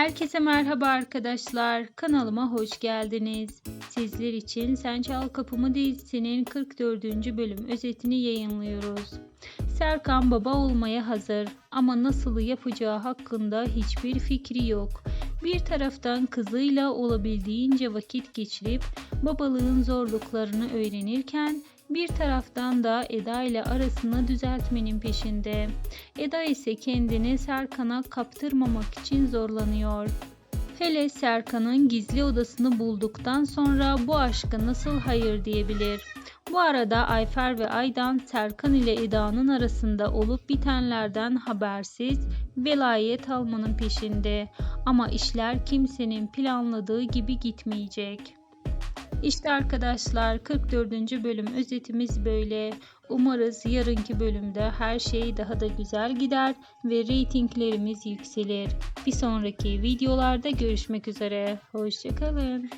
Herkese merhaba arkadaşlar. Kanalıma hoş geldiniz. Sizler için Sen Çal Kapımı dizisinin 44. bölüm özetini yayınlıyoruz. Serkan baba olmaya hazır ama nasıl yapacağı hakkında hiçbir fikri yok. Bir taraftan kızıyla olabildiğince vakit geçirip babalığın zorluklarını öğrenirken bir taraftan da Eda ile arasını düzeltmenin peşinde. Eda ise kendini Serkan'a kaptırmamak için zorlanıyor. Hele Serkan'ın gizli odasını bulduktan sonra bu aşka nasıl hayır diyebilir? Bu arada Ayfer ve Aydan Serkan ile Eda'nın arasında olup bitenlerden habersiz velayet almanın peşinde. Ama işler kimsenin planladığı gibi gitmeyecek. İşte arkadaşlar 44. bölüm özetimiz böyle. Umarız yarınki bölümde her şey daha da güzel gider ve reytinglerimiz yükselir. Bir sonraki videolarda görüşmek üzere. Hoşçakalın.